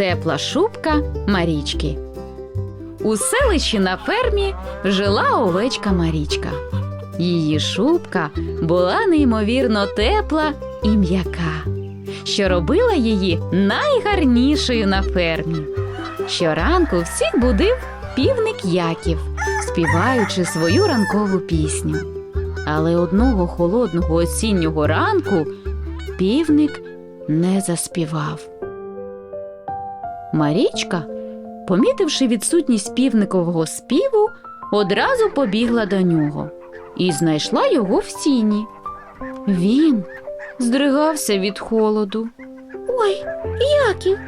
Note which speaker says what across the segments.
Speaker 1: Тепла шубка Марічки. У селищі на фермі жила овечка Марічка. Її шубка була неймовірно тепла і м'яка, що робила її найгарнішою на фермі. Щоранку всіх будив півник Яків, співаючи свою ранкову пісню. Але одного холодного осіннього ранку півник не заспівав. Марічка, помітивши відсутність півникового співу, одразу побігла до нього і знайшла його в сіні. Він здригався від холоду.
Speaker 2: Ой, Яків,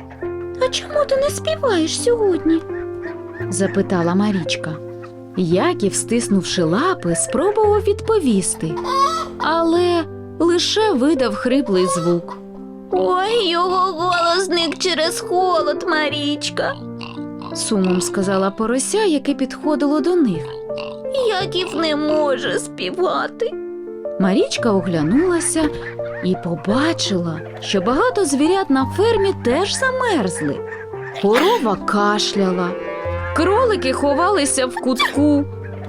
Speaker 2: а чому ти не співаєш сьогодні?
Speaker 1: запитала Марічка. Яків, стиснувши лапи, спробував відповісти, але лише видав хриплий звук.
Speaker 2: Ой, його голос зник через холод, Марічка.
Speaker 1: Сумом сказала порося, яке підходило до них.
Speaker 2: Яків не може співати.
Speaker 1: Марічка оглянулася і побачила, що багато звірят на фермі теж замерзли. Корова кашляла, кролики ховалися в кутку,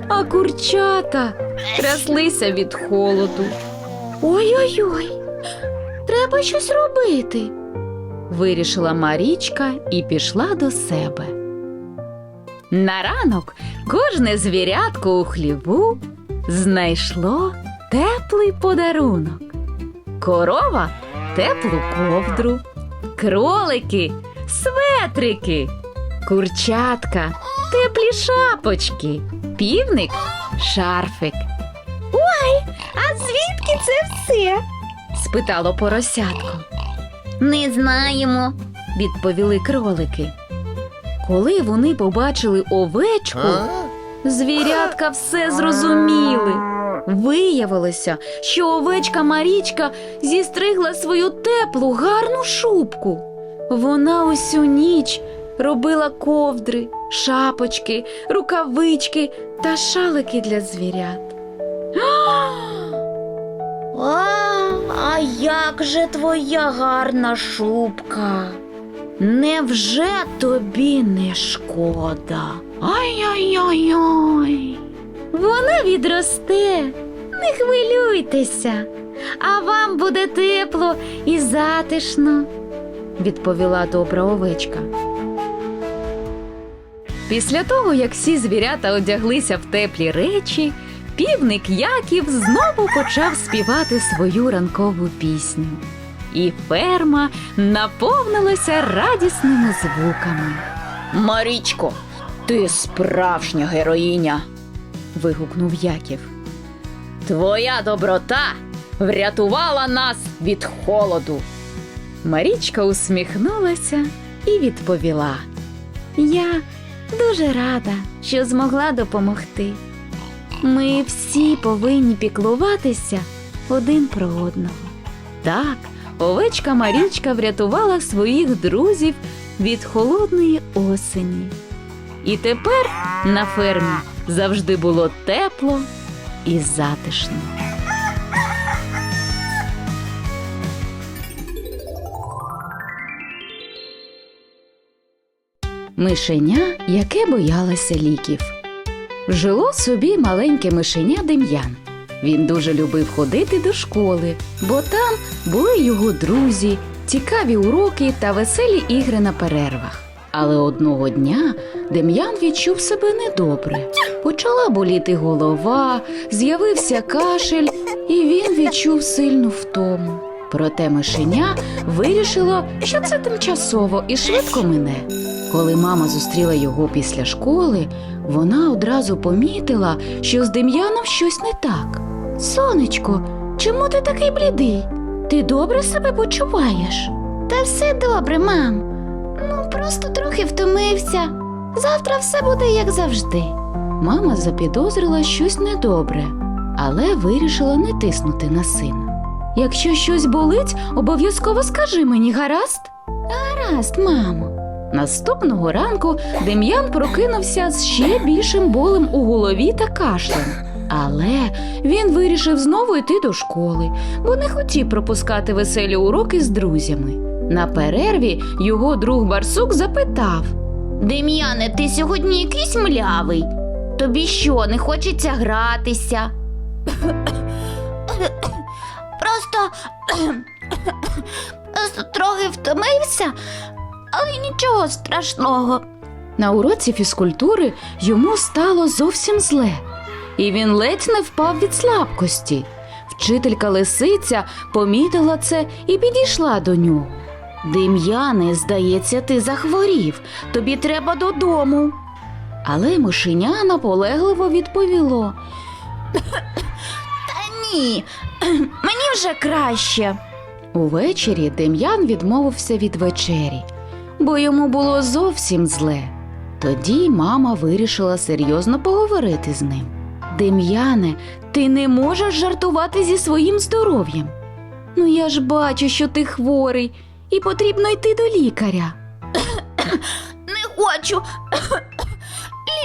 Speaker 1: а курчата тряслися від холоду.
Speaker 2: Ой-ой-ой, треба щось робити.
Speaker 1: Вирішила Марічка і пішла до себе. На ранок кожне звірятко у хліву знайшло теплий подарунок. Корова теплу ковдру, кролики светрики, курчатка теплі шапочки, півник шарфик.
Speaker 2: А звідки це все?
Speaker 1: Спитало поросятко.
Speaker 2: Не знаємо.
Speaker 1: відповіли кролики. Коли вони побачили овечку, звірятка все зрозуміли. Виявилося, що овечка Марічка зістригла свою теплу, гарну шубку. Вона усю ніч робила ковдри, шапочки, рукавички та шалики для звірят.
Speaker 2: А, як же твоя гарна шубка?
Speaker 1: Невже тобі не шкода? Ай-яй-яй-яй.
Speaker 2: Вона відросте, не хвилюйтеся, а вам буде тепло і затишно.
Speaker 1: відповіла добра овечка. Після того, як всі звірята одяглися в теплі речі, півник Яків знову почав співати свою ранкову пісню. І ферма наповнилася радісними звуками. Марічко, ти справжня героїня. вигукнув Яків. Твоя доброта врятувала нас від холоду. Марічка усміхнулася і відповіла.
Speaker 2: Я дуже рада, що змогла допомогти. Ми всі повинні піклуватися один про одного.
Speaker 1: Так, овечка Марічка врятувала своїх друзів від холодної осені. І тепер на фермі завжди було тепло і затишно. Мишеня, яке боялося ліків. Жило собі маленьке мишеня Дем'ян. Він дуже любив ходити до школи, бо там були його друзі, цікаві уроки та веселі ігри на перервах. Але одного дня Дем'ян відчув себе недобре. Почала боліти голова, з'явився кашель, і він відчув сильну втому. Проте мишеня вирішило, що це тимчасово і швидко мине. Коли мама зустріла його після школи, вона одразу помітила, що з Дем'яном щось не так. Сонечко, чому ти такий блідий? Ти добре себе почуваєш?
Speaker 2: Та все добре, мам. Ну, просто трохи втомився. Завтра все буде як завжди.
Speaker 1: Мама запідозрила щось недобре, але вирішила не тиснути на сина. Якщо щось болить, обов'язково скажи мені, гаразд?
Speaker 2: Гаразд, мамо.
Speaker 1: Наступного ранку Дем'ян прокинувся з ще більшим болем у голові та кашлем. Але він вирішив знову йти до школи, бо не хотів пропускати веселі уроки з друзями. На перерві його друг барсук запитав.
Speaker 2: Дем'яне, ти сьогодні якийсь млявий. Тобі що, не хочеться гратися? Просто, просто трохи втомився, але нічого страшного.
Speaker 1: На уроці фізкультури йому стало зовсім зле, і він ледь не впав від слабкості. Вчителька лисиця помітила це і підійшла до нього. Дем'яне, здається, ти захворів. Тобі треба додому. Але мишеня наполегливо відповіло.
Speaker 2: Та ні, мені вже краще.
Speaker 1: Увечері Дем'ян відмовився від вечері, бо йому було зовсім зле. Тоді мама вирішила серйозно поговорити з ним. Дем'яне, ти не можеш жартувати зі своїм здоров'ям. Ну я ж бачу, що ти хворий, і потрібно йти до лікаря.
Speaker 2: Не хочу.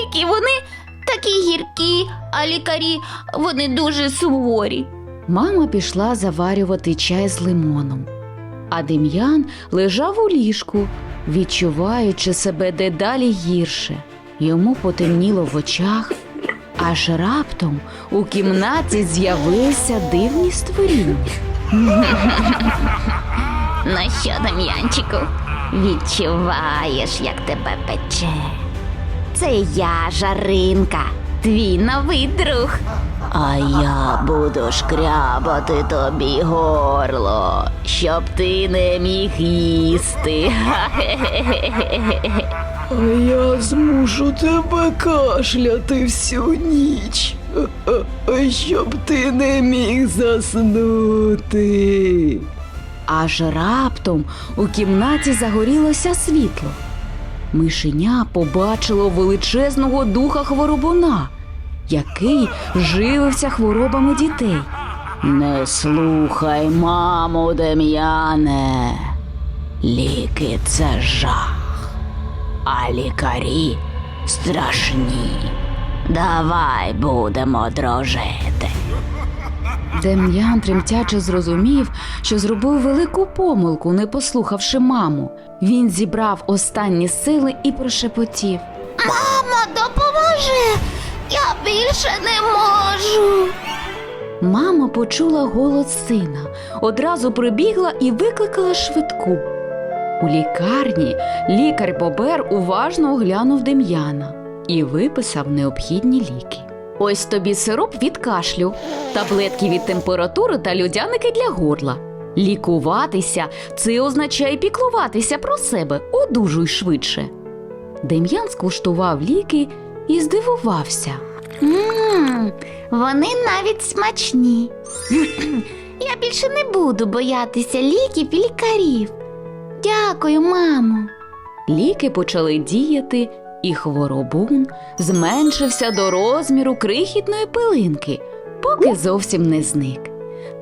Speaker 2: Ліки вони такі гіркі, а лікарі вони дуже суворі.
Speaker 1: Мама пішла заварювати чай з лимоном, а Дем'ян лежав у ліжку, відчуваючи себе дедалі гірше. Йому потемніло в очах, аж раптом у кімнаті з'явилися дивні створіння.
Speaker 2: Ну що, Дем'янчику, відчуваєш, як тебе пече. Це я, Жаринка, твій новий друг. А я буду шкрябати тобі горло, щоб ти не міг їсти.
Speaker 3: А я змушу тебе кашляти всю ніч, щоб ти не міг заснути.
Speaker 1: Аж раптом у кімнаті загорілося світло. Мишеня побачило величезного духа хворобуна, який живився хворобами дітей. Не слухай, маму, Дем'яне. Ліки це жах, а лікарі страшні. Давай будемо дружити. Дем'ян тремтяче зрозумів, що зробив велику помилку, не послухавши маму. Він зібрав останні сили і прошепотів.
Speaker 2: Мамо, допоможи! Я більше не можу.
Speaker 1: Мама почула голос сина, одразу прибігла і викликала швидку. У лікарні лікар Бобер уважно оглянув Дем'яна і виписав необхідні ліки. Ось тобі сироп від кашлю, таблетки від температури та людяники для горла. Лікуватися це означає піклуватися про себе, одужуй швидше. Дем'ян скуштував ліки і здивувався.
Speaker 2: Ммм, вони навіть смачні. Я більше не буду боятися ліків і лікарів. Дякую, мамо.
Speaker 1: Ліки почали діяти, і хворобун зменшився до розміру крихітної пилинки, поки зовсім не зник.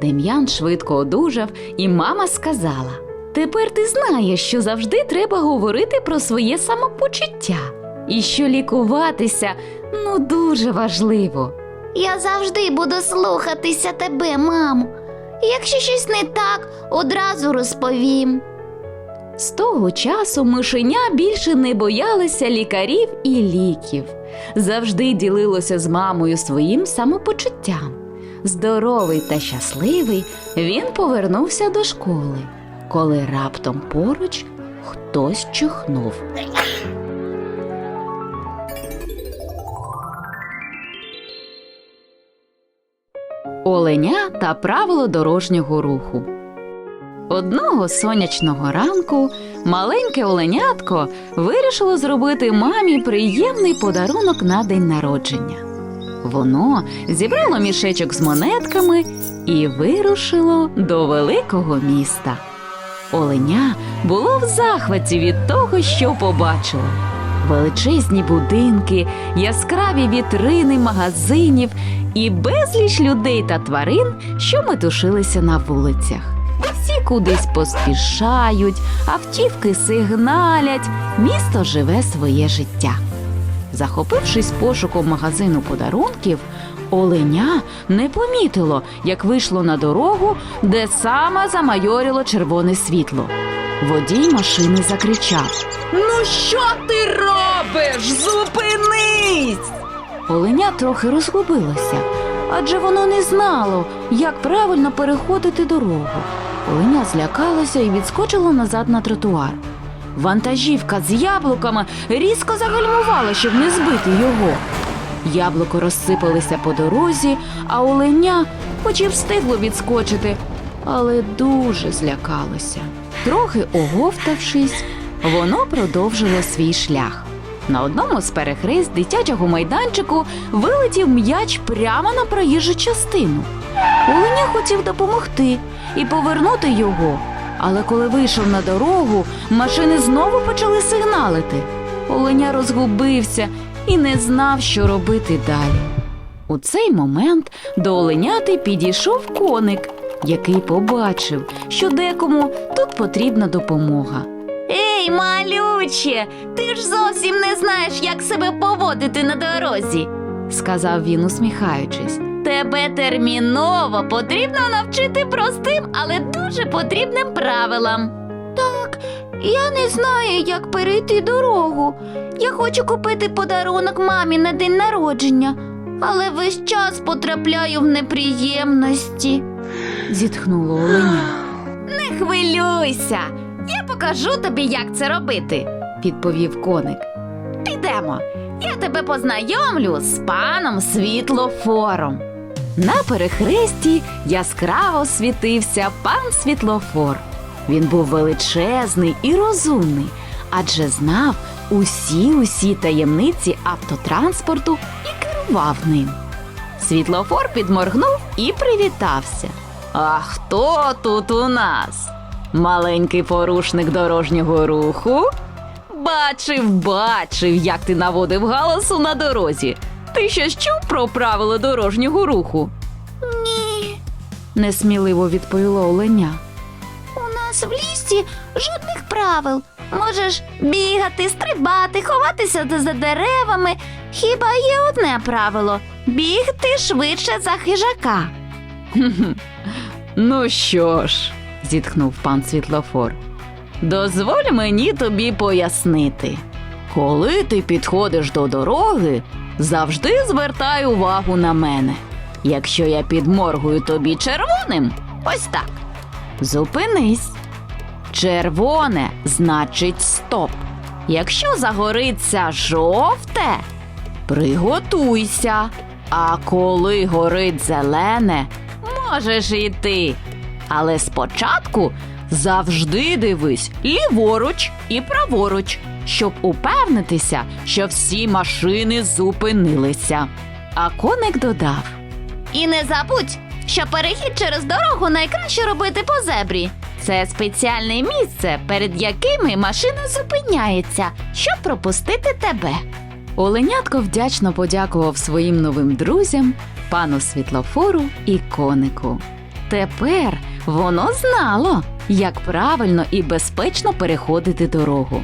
Speaker 1: Дем'ян швидко одужав, і мама сказала: Тепер ти знаєш, що завжди треба говорити про своє самопочуття, і що лікуватися ну дуже важливо.
Speaker 2: Я завжди буду слухатися тебе, мамо. Якщо щось не так, одразу розповім.
Speaker 1: З того часу мишеня більше не боялося лікарів і ліків, завжди ділилося з мамою своїм самопочуттям. Здоровий та щасливий, він повернувся до школи, коли раптом поруч хтось чихнув. Оленя та правило дорожнього руху. Одного сонячного ранку маленьке оленятко вирішило зробити мамі приємний подарунок на день народження. Воно зібрало мішечок з монетками і вирушило до великого міста. Оленя було в захваті від того, що побачило. Величезні будинки, яскраві вітрини магазинів і безліч людей та тварин, що метушилися на вулицях. Всі кудись поспішають, автівки сигналять, місто живе своє життя. Захопившись пошуком магазину подарунків, оленя не помітило, як вийшло на дорогу, де саме замайорило червоне світло. Водій машини закричав.
Speaker 3: Ну що ти робиш? Зупинись!
Speaker 1: Оленя трохи розгубилося, адже воно не знало, як правильно переходити дорогу. Оленя злякалося і відскочило назад на тротуар. Вантажівка з яблуками різко загальмувала, щоб не збити його. Яблуко розсипалися по дорозі, а оленя, хоч і встигло відскочити, але дуже злякалося. Трохи оговтавшись, воно продовжило свій шлях. На одному з перехрест дитячого майданчику вилетів м'яч прямо на проїжджу частину. Оленя хотів допомогти і повернути його. Але коли вийшов на дорогу, машини знову почали сигналити. Оленя розгубився і не знав, що робити далі. У цей момент до оленяти підійшов коник, який побачив, що декому тут потрібна допомога.
Speaker 2: Ей, малюче, ти ж зовсім не знаєш, як себе поводити на дорозі.
Speaker 1: сказав він, усміхаючись.
Speaker 2: Тебе терміново потрібно навчити простим, але дуже потрібним правилам. Так, я не знаю, як перейти дорогу. Я хочу купити подарунок мамі на день народження, але весь час потрапляю в неприємності.
Speaker 1: Зітхнуло оленя.
Speaker 2: Не хвилюйся, я покажу тобі, як це робити.
Speaker 1: Відповів коник.
Speaker 2: Підемо. Я тебе познайомлю з паном світлофором.
Speaker 1: На перехресті яскраво світився пан світлофор. Він був величезний і розумний, адже знав усі усі таємниці автотранспорту і керував ним. Світлофор підморгнув і привітався. А хто тут у нас? Маленький порушник дорожнього руху? Бачив, бачив, як ти наводив галасу на дорозі. Ти щось чув про правила дорожнього руху?
Speaker 2: Ні,
Speaker 1: несміливо відповіло оленя.
Speaker 2: у нас в лісі жодних правил. Можеш бігати, стрибати, ховатися за деревами. Хіба є одне правило бігти швидше за хижака.
Speaker 1: Ну що ж, зітхнув пан світлофор. Дозволь мені тобі пояснити. Коли ти підходиш до дороги, завжди звертай увагу на мене. Якщо я підморгую тобі червоним, ось так. Зупинись. Червоне значить стоп. Якщо загориться жовте, приготуйся. А коли горить зелене, можеш йти. Але спочатку завжди дивись ліворуч і праворуч, щоб упевнитися, що всі машини зупинилися. А коник додав.
Speaker 2: І не забудь, що перехід через дорогу найкраще робити по зебрі. Це спеціальне місце, перед якими машина зупиняється, щоб пропустити тебе.
Speaker 1: Оленятко вдячно подякував своїм новим друзям, пану світлофору і конику. Тепер воно знало, як правильно і безпечно переходити дорогу.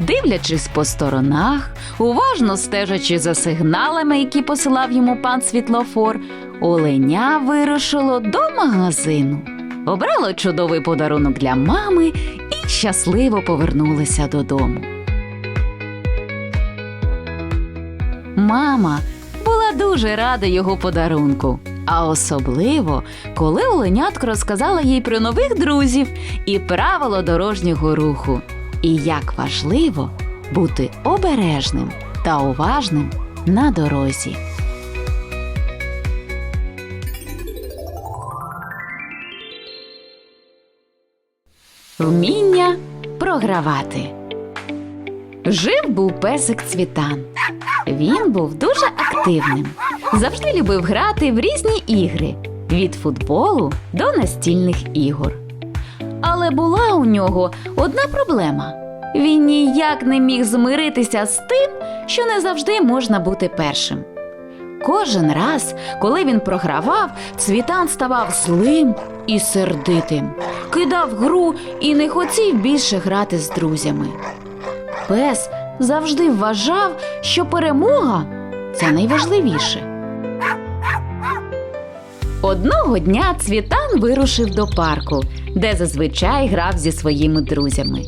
Speaker 1: Дивлячись по сторонах, уважно стежачи за сигналами, які посилав йому пан світлофор, оленя вирушило до магазину. Обрало чудовий подарунок для мами і щасливо повернулося додому. Мама дуже рада його подарунку, а особливо, коли Оленятко розказала їй про нових друзів і правило дорожнього руху, і як важливо бути обережним та уважним на дорозі. Вміння програвати. Жив був песик цвітан. Він був дуже активним. Завжди любив грати в різні ігри від футболу до настільних ігор. Але була у нього одна проблема. Він ніяк не міг змиритися з тим, що не завжди можна бути першим. Кожен раз, коли він програвав, цвітан ставав злим і сердитим, кидав гру і не хотів більше грати з друзями. Пес завжди вважав, що перемога це найважливіше. Одного дня цвітан вирушив до парку, де зазвичай грав зі своїми друзями.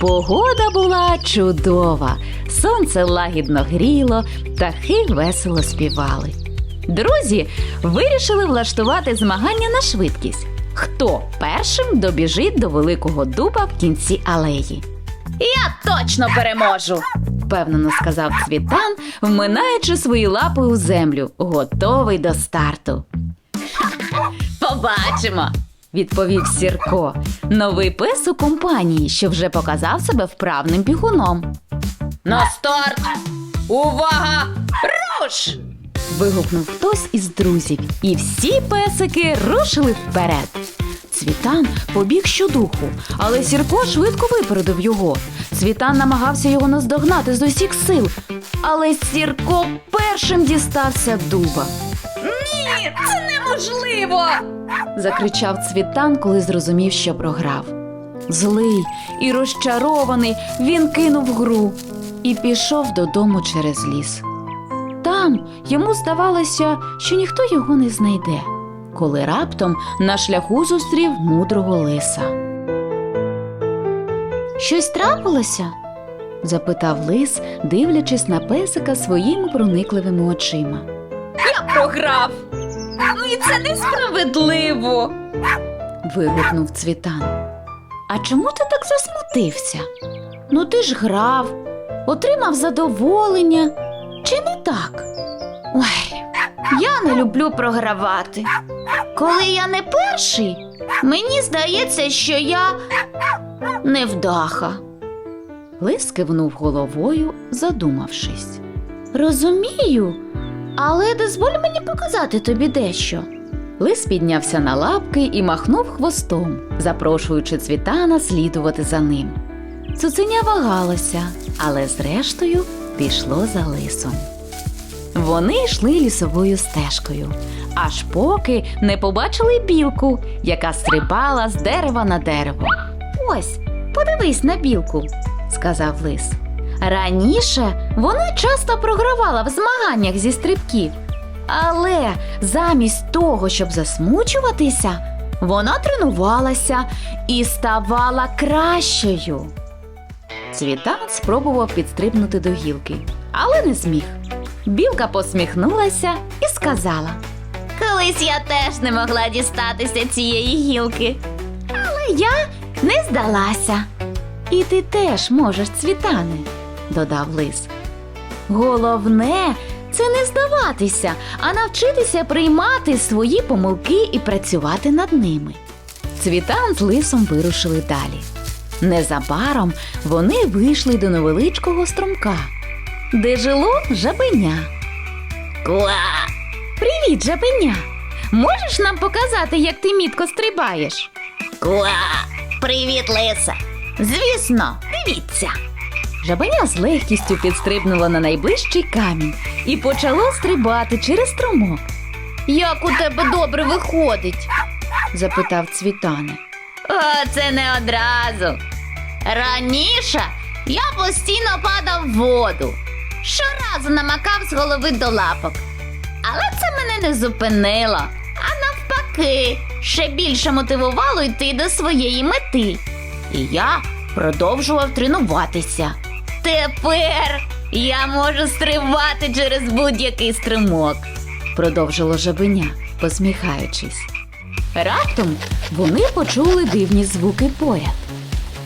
Speaker 1: Погода була чудова, сонце лагідно гріло, птахи весело співали. Друзі вирішили влаштувати змагання на швидкість. Хто першим добіжить до великого дуба в кінці алеї?
Speaker 3: Я точно переможу.
Speaker 1: впевнено сказав цвітан, вминаючи свої лапи у землю, готовий до старту.
Speaker 3: Побачимо.
Speaker 1: Відповів Сірко, новий пес у компанії, що вже показав себе вправним бігуном.
Speaker 3: На старт. Увага! Руш!
Speaker 1: Вигукнув хтось із друзів, і всі песики рушили вперед. Цвітан побіг щодуху, але Сірко швидко випередив його. Цвітан намагався його наздогнати з усіх сил, але Сірко першим дістався дуба.
Speaker 3: Ні, це неможливо.
Speaker 1: закричав цвітан, коли зрозумів, що програв. Злий і розчарований, він кинув гру і пішов додому через ліс. Там йому здавалося, що ніхто його не знайде, коли раптом на шляху зустрів мудрого лиса. Щось трапилося? запитав лис, дивлячись на песика своїми проникливими очима.
Speaker 3: Я програв. Ну і це несправедливо.
Speaker 1: вигукнув цвітан. А чому ти так засмутився? Ну ти ж грав, отримав задоволення. Чи не так? Ой, я не люблю програвати. Коли я не перший, мені здається, що я невдаха. Лис кивнув головою, задумавшись. Розумію, але дозволь мені показати тобі дещо. Лис піднявся на лапки і махнув хвостом, запрошуючи цвітана слідувати за ним. Цуценя вагалося, але зрештою пішло за лисом. Вони йшли лісовою стежкою, аж поки не побачили білку, яка стрибала з дерева на дерево. Ось, подивись на білку, сказав лис. Раніше вона часто програвала в змаганнях зі стрибків. Але замість того, щоб засмучуватися, вона тренувалася і ставала кращою. Цвітан спробував підстрибнути до гілки, але не зміг. Білка посміхнулася і сказала:
Speaker 2: Колись я теж не могла дістатися цієї гілки.
Speaker 1: Але я не здалася. І ти теж можеш, цвітане, додав лис. Головне це не здаватися, а навчитися приймати свої помилки і працювати над ними. Цвітан з лисом вирушили далі. Незабаром вони вийшли до невеличкого струмка, де жило жабеня.
Speaker 2: Ква!
Speaker 1: Привіт, жабеня! Можеш нам показати, як ти мітко стрибаєш?
Speaker 2: Ква! Привіт, лиса! Звісно, дивіться.
Speaker 1: Жабеня з легкістю підстрибнула на найближчий камінь і почало стрибати через струмок. Як у тебе добре виходить? запитав цвітане.
Speaker 2: О, це не одразу. Раніше я постійно падав в воду. Щоразу намакав з голови до лапок. Але це мене не зупинило, а навпаки, ще більше мотивувало йти до своєї мети. І я продовжував тренуватися. Тепер я можу стрибати через будь-який струмок.
Speaker 1: продовжило жабеня, посміхаючись. Раптом вони почули дивні звуки поряд.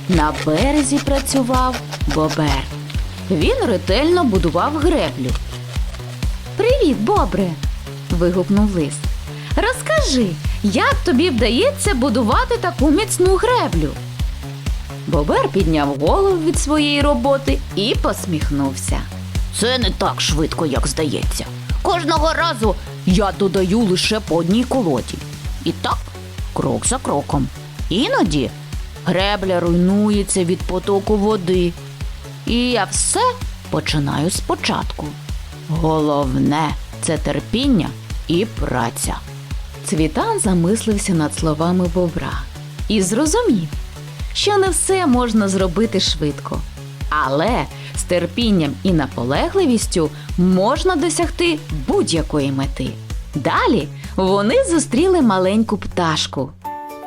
Speaker 1: На березі працював бобер. Він ретельно будував греблю. Привіт, бобре. вигукнув лис. Розкажи, як тобі вдається будувати таку міцну греблю? Бобер підняв голову від своєї роботи і посміхнувся.
Speaker 2: Це не так швидко, як здається. Кожного разу я додаю лише по одній колоді. І так, крок за кроком. Іноді гребля руйнується від потоку води. І я все починаю спочатку. Головне це терпіння і праця.
Speaker 1: Цвітан замислився над словами бобра і зрозумів, що не все можна зробити швидко, але з терпінням і наполегливістю можна досягти будь-якої мети. Далі вони зустріли маленьку пташку.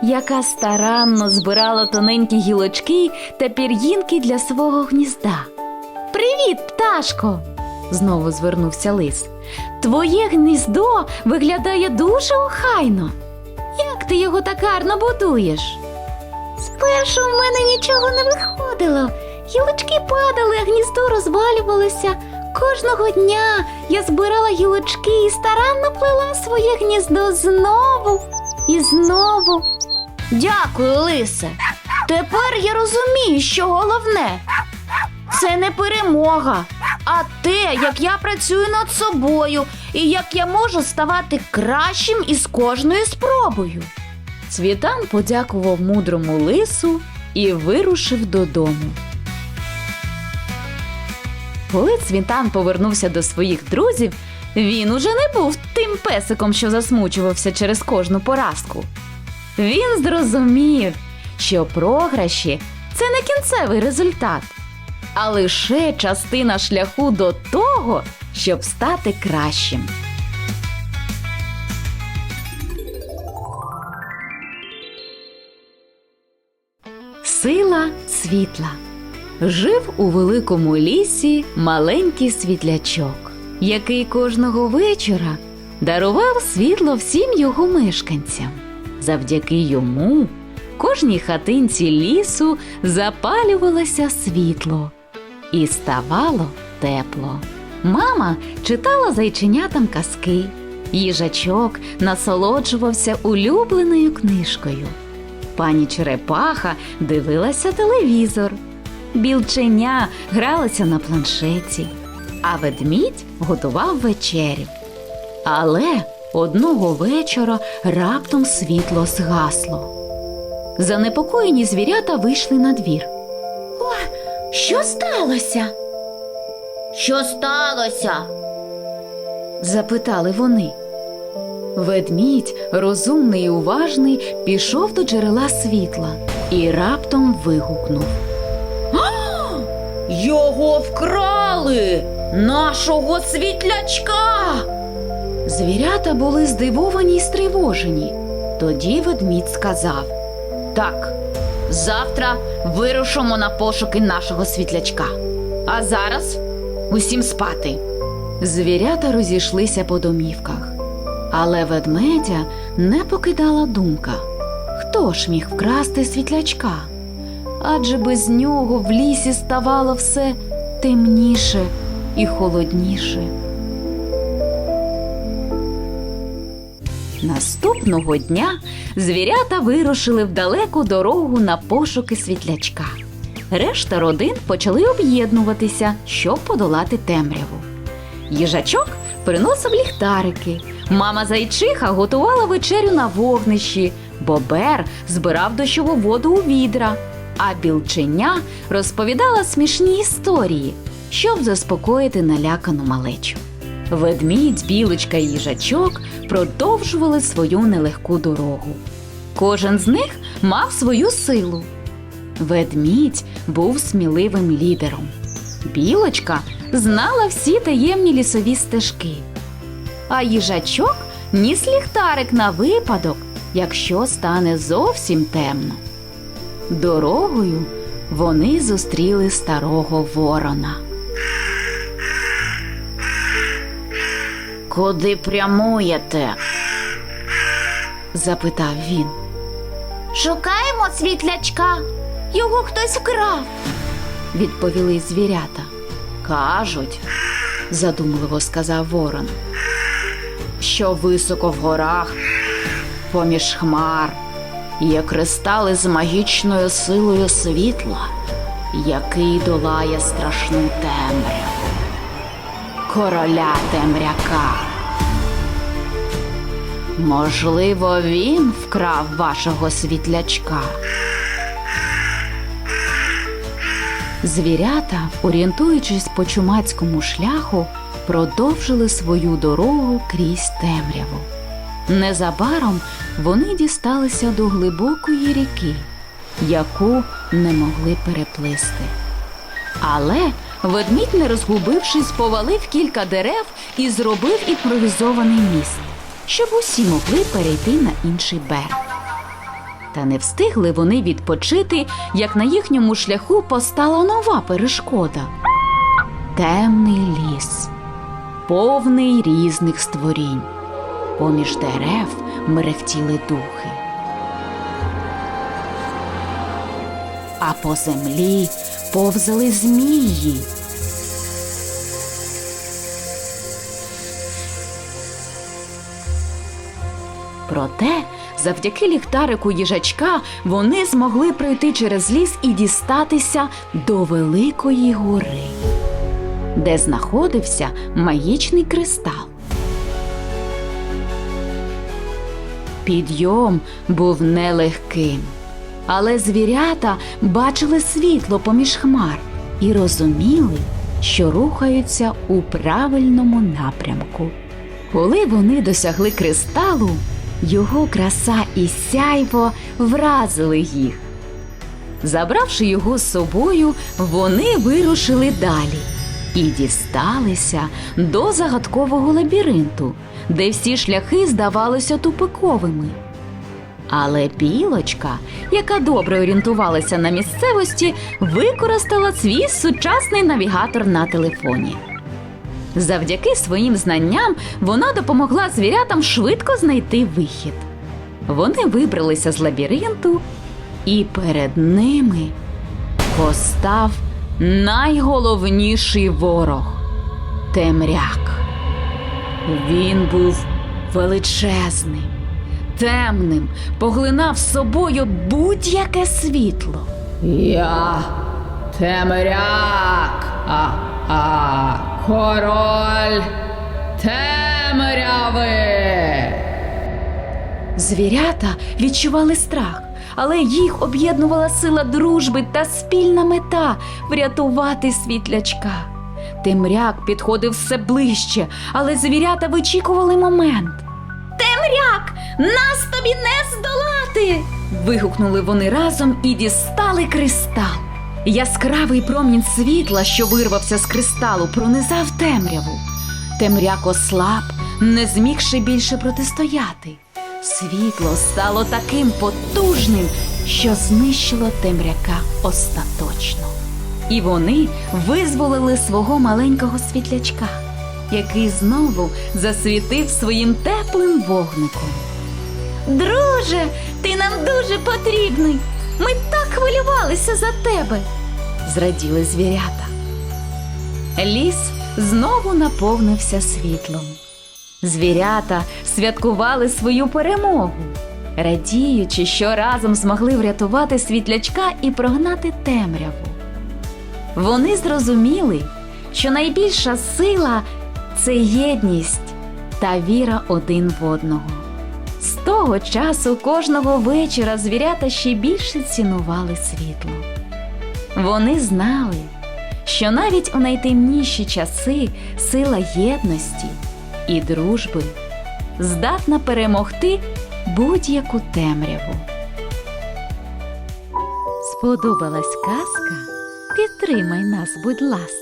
Speaker 1: Яка старанно збирала тоненькі гілочки та пір'їнки для свого гнізда. Привіт, пташко! знову звернувся лис. Твоє гніздо виглядає дуже охайно. Як ти його так гарно будуєш? Спершу в мене нічого не виходило. Гілочки падали, а гніздо розвалювалося. Кожного дня я збирала гілочки і старанно плела своє гніздо знову і знову. Дякую, лисе. Тепер я розумію, що головне. Це не перемога, а те, як я працюю над собою і як я можу ставати кращим із кожною спробою. Цвітан подякував мудрому лису і вирушив додому. Коли Цвітан повернувся до своїх друзів, він уже не був тим песиком, що засмучувався через кожну поразку. Він зрозумів, що програші це не кінцевий результат, а лише частина шляху до того, щоб стати кращим. Сила світла. Жив у великому лісі маленький світлячок, який кожного вечора дарував світло всім його мешканцям. Завдяки йому кожній хатинці лісу запалювалося світло і ставало тепло. Мама читала зайченятам казки, їжачок насолоджувався улюбленою книжкою. Пані Черепаха дивилася телевізор. Білченя гралася на планшеті, а ведмідь готував вечерю. Але одного вечора раптом світло згасло. Занепокоєні звірята вийшли на двір. О, що сталося?
Speaker 2: Що сталося?
Speaker 1: запитали вони. Ведмідь, розумний і уважний, пішов до джерела світла і раптом вигукнув.
Speaker 3: Його вкрали! Нашого світлячка!
Speaker 1: Звірята були здивовані й стривожені. Тоді ведмідь сказав: Так, завтра вирушимо на пошуки нашого світлячка. А зараз усім спати. Звірята розійшлися по домівках, але ведмедя не покидала думка: хто ж міг вкрасти світлячка? Адже без нього в лісі ставало все темніше і холодніше. Наступного дня звірята вирушили в далеку дорогу на пошуки світлячка. Решта родин почали об'єднуватися, щоб подолати темряву. Їжачок приносив ліхтарики, мама зайчиха готувала вечерю на вогнищі, бобер збирав дощову воду у відра, а білченя розповідала смішні історії, щоб заспокоїти налякану малечу. Ведмідь, білочка і їжачок продовжували свою нелегку дорогу. Кожен з них мав свою силу. Ведмідь був сміливим лідером. Білочка знала всі таємні лісові стежки. А їжачок ніс ліхтарик на випадок, якщо стане зовсім темно. Дорогою вони зустріли старого ворона. Куди прямуєте? запитав він.
Speaker 2: Шукаємо світлячка. Його хтось вкрав.
Speaker 1: Відповіли звірята. Кажуть, задумливо сказав ворон, що високо в горах, поміж хмар, є кристали з магічною силою світла, який долає страшну темряву. Короля темряка. Можливо, він вкрав вашого світлячка. Звірята, орієнтуючись по чумацькому шляху, продовжили свою дорогу крізь темряву. Незабаром вони дісталися до глибокої ріки, яку не могли переплисти. Але ведмідь, не розгубившись, повалив кілька дерев і зробив імпровізований міст, щоб усі могли перейти на інший берег. Та не встигли вони відпочити, як на їхньому шляху постала нова перешкода темний ліс, повний різних створінь. Поміж дерев мерехтіли духи. А по землі повзали змії. Проте, завдяки ліхтарику їжачка, вони змогли пройти через ліс і дістатися до Великої гори, де знаходився магічний кристал. Підйом був нелегким, але звірята бачили світло поміж хмар і розуміли, що рухаються у правильному напрямку. Коли вони досягли кристалу, його краса і сяйво вразили їх. Забравши його з собою, вони вирушили далі і дісталися до загадкового лабіринту, де всі шляхи здавалися тупиковими. Але білочка, яка добре орієнтувалася на місцевості, використала свій сучасний навігатор на телефоні. Завдяки своїм знанням вона допомогла звірятам швидко знайти вихід. Вони вибралися з лабіринту, і перед ними постав найголовніший ворог темряк. Він був величезним, темним, поглинав собою будь-яке світло.
Speaker 3: Я темряк, а, а король темряви.
Speaker 1: Звірята відчували страх, але їх об'єднувала сила дружби та спільна мета врятувати світлячка. Темряк підходив все ближче, але звірята вичікували момент. Темряк, нас тобі не здолати. вигукнули вони разом і дістали кристал. Яскравий промінь світла, що вирвався з кристалу, пронизав темряву. Темряк ослаб, не змігши більше протистояти. Світло стало таким потужним, що знищило темряка остаточно. І вони визволили свого маленького світлячка, який знову засвітив своїм теплим вогником. Друже, ти нам дуже потрібний. Ми так хвилювалися за тебе, зраділи звірята. Ліс знову наповнився світлом. Звірята святкували свою перемогу, радіючи, що разом змогли врятувати світлячка і прогнати темряву. Вони зрозуміли, що найбільша сила це єдність та віра один в одного. З того часу кожного вечора звірята ще більше цінували світло. Вони знали, що навіть у найтемніші часи сила єдності і дружби здатна перемогти будь-яку темряву. Сподобалась казка? Підтримай нас, будь ласка.